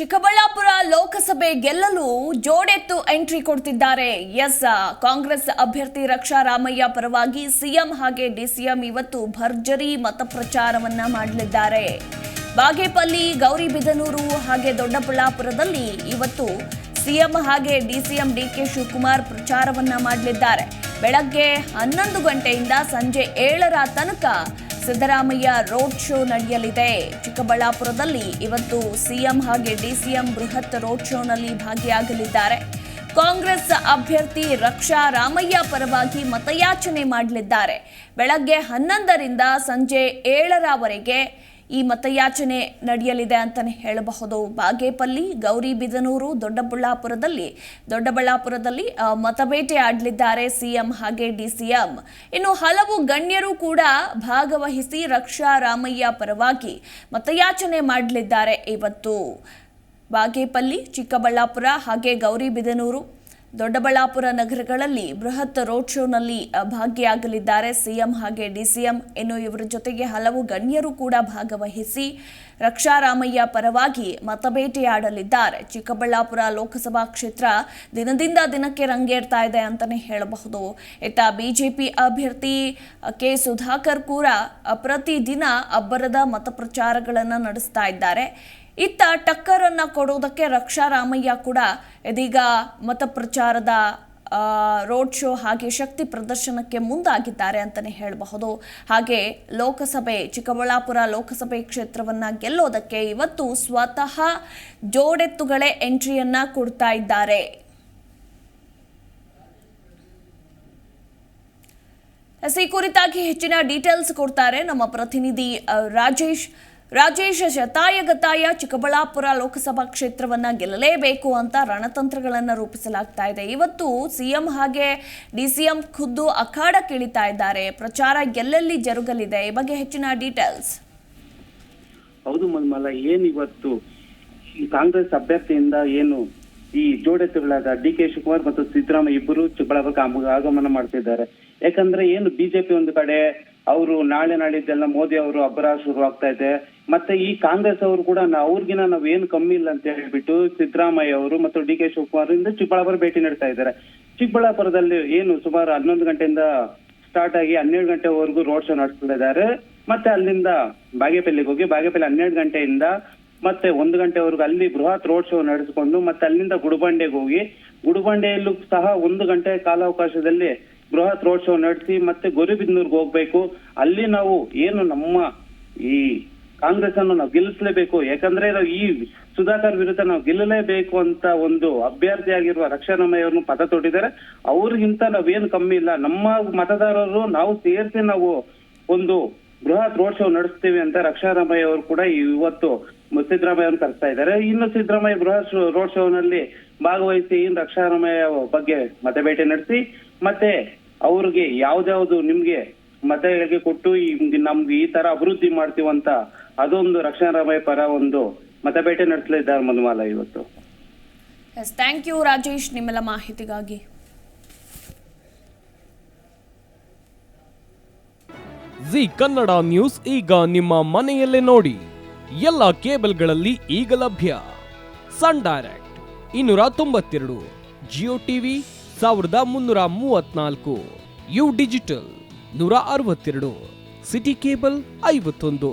ಚಿಕ್ಕಬಳ್ಳಾಪುರ ಲೋಕಸಭೆ ಗೆಲ್ಲಲು ಜೋಡೆತ್ತು ಎಂಟ್ರಿ ಕೊಡ್ತಿದ್ದಾರೆ. ಎಸ್, ಕಾಂಗ್ರೆಸ್ ಅಭ್ಯರ್ಥಿ ರಕ್ಷಾ ರಾಮಯ್ಯ ಪರವಾಗಿ ಸಿಎಂ ಹಾಗೆ ಡಿಸಿಎಂ ಇವತ್ತು ಭರ್ಜರಿ ಮತ ಪ್ರಚಾರವನ್ನ ಮಾಡಲಿದ್ದಾರೆ. ಬಾಗೇಪಲ್ಲಿ ಗೌರಿಬಿದನೂರು ಹಾಗೆ ದೊಡ್ಡಬಳ್ಳಾಪುರದಲ್ಲಿ ಇವತ್ತು ಸಿಎಂ ಹಾಗೆ ಡಿಸಿಎಂ ಡಿಕೆ ಶಿವಕುಮಾರ್ ಪ್ರಚಾರವನ್ನ ಮಾಡಲಿದ್ದಾರೆ. ಬೆಳಗ್ಗೆ ಹನ್ನೊಂದು ಗಂಟೆಯಿಂದ ಸಂಜೆ ಏಳರ ತನಕ ಸಿದ್ದರಾಮಯ್ಯ ರೋಡ್ ಶೋ ನಡೆಯಲಿದೆ. ಚಿಕ್ಕಬಳ್ಳಾಪುರದಲ್ಲಿ ಇವತ್ತು ಸಿಎಂ ಹಾಗೆ ಡಿಸಿಎಂ ಬೃಹತ್ ರೋಡ್ ಶೋನಲ್ಲಿ ಭಾಗಿಯಾಗಲಿದ್ದಾರೆ. ಕಾಂಗ್ರೆಸ್ ಅಭ್ಯರ್ಥಿ ರಕ್ಷಾ ರಾಮಯ್ಯ ಪರವಾಗಿ ಮತಯಾಚನೆ ಮಾಡಲಿದ್ದಾರೆ. ಬೆಳಗ್ಗೆ ಹನ್ನೊಂದರಿಂದ ಸಂಜೆ ಏಳರವರೆಗೆ ಈ ಮತಯಾಚನೆ ನಡೆಯಲಿದೆ ಅಂತಲೇ ಹೇಳಬಹುದು. ಬಾಗೇಪಲ್ಲಿ ಗೌರಿಬಿದನೂರು ದೊಡ್ಡಬಳ್ಳಾಪುರದಲ್ಲಿ ದೊಡ್ಡಬಳ್ಳಾಪುರದಲ್ಲಿ ಮತಬೇಟೆ ಆಡಲಿದ್ದಾರೆ ಸಿಎಂ ಹಾಗೆ ಡಿಸಿಎಂ. ಇನ್ನು ಹಲವು ಗಣ್ಯರು ಕೂಡ ಭಾಗವಹಿಸಿ ರಕ್ಷಾ ರಾಮಯ್ಯ ಪರವಾಗಿ ಮತಯಾಚನೆ ಮಾಡಲಿದ್ದಾರೆ. ಇವತ್ತು ಬಾಗೇಪಲ್ಲಿ, ಚಿಕ್ಕಬಳ್ಳಾಪುರ ಹಾಗೆ ಗೌರಿಬಿದನೂರು ದೊಡ್ಡಬಳ್ಳಾಪುರ ನಗರಗಳಲ್ಲಿ ಬೃಹತ್ ರೋಡ್ ಶೋನಲ್ಲಿ ಭಾಗಿಯಾಗಲಿದ್ದಾರೆ ಸಿಎಂ ಹಾಗೆ ಡಿಸಿಎಂ. ಇನ್ನು ಇವರ ಜೊತೆಗೆ ಹಲವು ಗಣ್ಯರು ಕೂಡ ಭಾಗವಹಿಸಿ ರಕ್ಷಾರಾಮಯ್ಯ ಪರವಾಗಿ ಮತಬೇಟೆಯಾಡಲಿದ್ದಾರೆ. ಚಿಕ್ಕಬಳ್ಳಾಪುರ ಲೋಕಸಭಾ ಕ್ಷೇತ್ರ ದಿನದಿಂದ ದಿನಕ್ಕೆ ರಂಗೇರ್ತಾ ಇದೆ ಅಂತಲೇ ಹೇಳಬಹುದು. ಇತ್ತ ಬಿಜೆಪಿ ಅಭ್ಯರ್ಥಿ ಕೆ ಸುಧಾಕರ್ ಕೂಡ ಪ್ರತಿದಿನ ಅಬ್ಬರದ ಮತಪ್ರಚಾರಗಳನ್ನು ನಡೆಸ್ತಾ ಇದ್ದಾರೆ. ಇತ್ತ ಟಕ್ಕರ್ ಅನ್ನ ಕೊಡೋದಕ್ಕೆ ರಕ್ಷಾ ರಾಮಯ್ಯ ಕೂಡ ಇದೀಗ ಮತಪ್ರಚಾರದ ಪ್ರಚಾರದ ರೋಡ್ ಶೋ ಹಾಗೆ ಶಕ್ತಿ ಪ್ರದರ್ಶನಕ್ಕೆ ಮುಂದಾಗಿದ್ದಾರೆ ಅಂತಲೇ ಹೇಳಬಹುದು. ಹಾಗೆ ಲೋಕಸಭೆ, ಚಿಕ್ಕಬಳ್ಳಾಪುರ ಲೋಕಸಭೆ ಕ್ಷೇತ್ರವನ್ನು ಗೆಲ್ಲೋದಕ್ಕೆ ಇವತ್ತು ಸ್ವತಃ ಜೋಡೆತ್ತುಗಳೇ ಎಂಟ್ರಿಯನ್ನು ಕೊಡ್ತಾ ಇದ್ದಾರೆ. ಈ ಕುರಿತಾಗಿ ಹೆಚ್ಚಿನ ಡೀಟೇಲ್ಸ್ ಕೊಡ್ತಾರೆ ನಮ್ಮ ಪ್ರತಿನಿಧಿ ರಾಜೇಶ್. ರಾಜೇಶ್ ಶತಾಯಗತಾಯ ಚಿಕ್ಕಬಳ್ಳಾಪುರ ಲೋಕಸಭಾ ಕ್ಷೇತ್ರವನ್ನ ಗೆಲ್ಲಲೇಬೇಕು ಅಂತ ರಣತಂತ್ರಗಳನ್ನ ರೂಪಿಸಲಾಗ್ತಾ ಇದೆ. ಇವತ್ತು ಸಿಎಂ ಹಾಗೆ ಡಿಸಿಎಂ ಖುದ್ದು ಅಖಾಡ ಕಿಳಿತಾ ಇದ್ದಾರೆ. ಪ್ರಚಾರ ಎಲ್ಲೆಲ್ಲಿ ಜರುಗಲಿದೆ? ಈ ಬಗ್ಗೆ ಹೆಚ್ಚಿನ ಡೀಟೇಲ್ಸ್. ಹೌದು ಮನ್ಮಲ, ಏನ್ ಇವತ್ತು ಕಾಂಗ್ರೆಸ್ ಅಭ್ಯರ್ಥಿಯಿಂದ ಏನು ಈ ಜೋಡೆತ್ತುಗಳಾದ ಡಿ ಕೆ ಶಿವಕುಮಾರ್ ಮತ್ತು ಸಿದ್ದರಾಮಯ್ಯ ಇಬ್ಬರು ಚಿಕ್ಕಬಳ್ಳಾಪುರಕ್ಕೆ ಆಗಮನ ಮಾಡ್ತಿದ್ದಾರೆ. ಯಾಕಂದ್ರೆ ಏನು ಬಿಜೆಪಿ ಒಂದು ಕಡೆ ಅವರು ನಾಳೆ ನಾಳಿದ್ದೆಲ್ಲ ಮೋದಿ ಅವರು ಅಬ್ಬರ ಶುರು ಆಗ್ತಾ ಇದೆ. ಮತ್ತೆ ಈ ಕಾಂಗ್ರೆಸ್ ಅವರು ಕೂಡ ಅವ್ರಿಗಿನ ನಾವ್ ಏನು ಕಮ್ಮಿ ಇಲ್ಲ ಅಂತ ಹೇಳ್ಬಿಟ್ಟು ಸಿದ್ದರಾಮಯ್ಯ ಅವರು ಮತ್ತು ಡಿ ಕೆ ಶಿವಕುಮಾರ್ ಇಂದ ಚಿಕ್ಕಬಳ್ಳಾಪುರ ಭೇಟಿ ನೀಡ್ತಾ ಇದ್ದಾರೆ. ಚಿಕ್ಕಬಳ್ಳಾಪುರದಲ್ಲಿ ಏನು ಸುಮಾರು ಹನ್ನೊಂದು ಗಂಟೆಯಿಂದ ಸ್ಟಾರ್ಟ್ ಆಗಿ ಹನ್ನೆರಡು ಗಂಟೆವರೆಗೂ ರೋಡ್ ಶೋ ನಡೆಸ್ತಿದ್ದಾರೆ ಮತ್ತೆ ಅಲ್ಲಿಂದ ಬಾಗೇಪಲ್ಲಿಗೆ ಹೋಗಿ ಬಾಗೇಪಲ್ಲಿ ಹನ್ನೆರಡು ಗಂಟೆಯಿಂದ ಮತ್ತೆ ಒಂದು ಗಂಟೆವರೆಗೂ ಅಲ್ಲಿ ಬೃಹತ್ ರೋಡ್ ಶೋ ನಡೆಸಿಕೊಂಡು ಮತ್ತೆ ಅಲ್ಲಿಂದ ಗುಡುಬಂಡೆಗೆ ಹೋಗಿ ಗುಡುಬಂಡೆಯಲ್ಲೂ ಸಹ ಒಂದು ಗಂಟೆ ಕಾಲಾವಕಾಶದಲ್ಲಿ ಬೃಹತ್ ರೋಡ್ ಶೋ ನಡೆಸಿ ಮತ್ತೆ ಗೊರಿಬಿದ್ನೂರ್ಗೆ ಹೋಗ್ಬೇಕು. ಅಲ್ಲಿ ನಾವು ಏನು ನಮ್ಮ ಈ ಕಾಂಗ್ರೆಸ್ ಅನ್ನು ನಾವು ಗೆಲ್ಲಿಸಲೇಬೇಕು. ಯಾಕಂದ್ರೆ ಈ ಸುಧಾಕರ್ ವಿರುದ್ಧ ನಾವು ಗೆಲ್ಲಲೇಬೇಕು ಅಂತ ಒಂದು ಅಭ್ಯರ್ಥಿಯಾಗಿರುವ ರಕ್ಷಾರಾಮಯ್ಯ ಅವ್ರನ್ನು ಪದ ತೊಟ್ಟಿದ್ದಾರೆ. ಅವ್ರಿಗಿಂತ ನಾವೇನು ಕಮ್ಮಿ ಇಲ್ಲ. ನಮ್ಮ ಮತದಾರರು ನಾವು ಸೇರಿಸಿ ನಾವು ಒಂದು ಬೃಹತ್ ರೋಡ್ ಶೋ ನಡೆಸ್ತೀವಿ ಅಂತ ರಕ್ಷಾರಾಮಯ್ಯ ಅವರು ಕೂಡ ಇವತ್ತು ಸಿದ್ದರಾಮಯ್ಯ ಕರೆಸ್ತಾ ಇದ್ದಾರೆ. ಇನ್ನು ಸಿದ್ದರಾಮಯ್ಯ ಬೃಹತ್ ರೋಡ್ ಶೋ ನಲ್ಲಿ ಭಾಗವಹಿಸಿ ಇನ್ನು ರಕ್ಷಾರಾಮಯ್ಯ ಬಗ್ಗೆ ಮತಬೇಟೆ ನಡೆಸಿ, ಮತ್ತೆ ಅವ್ರಿಗೆ ಯಾವ್ದಾವ್ದು ನಿಮ್ಗೆ ಮತಗಳಿಗೆ ಕೊಟ್ಟು ನಮ್ಗೆ ಈ ತರ ಅಭಿವೃದ್ಧಿ ಮಾಡ್ತೀವಂತ ಅದೊಂದು ರಕ್ಷಾರಾಮಯ್ಯ ಪರ ಒಂದು ಮತಬೇಟೆ ನಡೆಸಲಿದ್ದಾರೆ ಮಧುಮಾಲ ಇವತ್ತು. ಎಸ್ ಥ್ಯಾಂಕ್ ಯು ರಾಜೇಶ್ ನಿಮ್ಮೆಲ್ಲ ಮಾಹಿತಿಗಾಗಿ. ಜಿ ಕನ್ನಡ ನ್ಯೂಸ್ ಈಗ ನಿಮ್ಮ ಮನೆಯಲ್ಲೇ ನೋಡಿ. ಎಲ್ಲ ಕೇಬಲ್ಗಳಲ್ಲಿ ಈಗ ಲಭ್ಯ. ಸನ್ ಡೈರೆಕ್ಟ್ ಇನ್ನೂರ ತೊಂಬತ್ತೆರಡು ಜಿಯೋ ಟಿವಿ ಸಾವಿರದ ಮುನ್ನೂರ ಮೂವತ್ನಾಲ್ಕು ಯು ಡಿಜಿಟಲ್ ನೂರ ಅರವತ್ತೆರಡು ಸಿಟಿ ಕೇಬಲ್ ಐವತ್ತೊಂದು.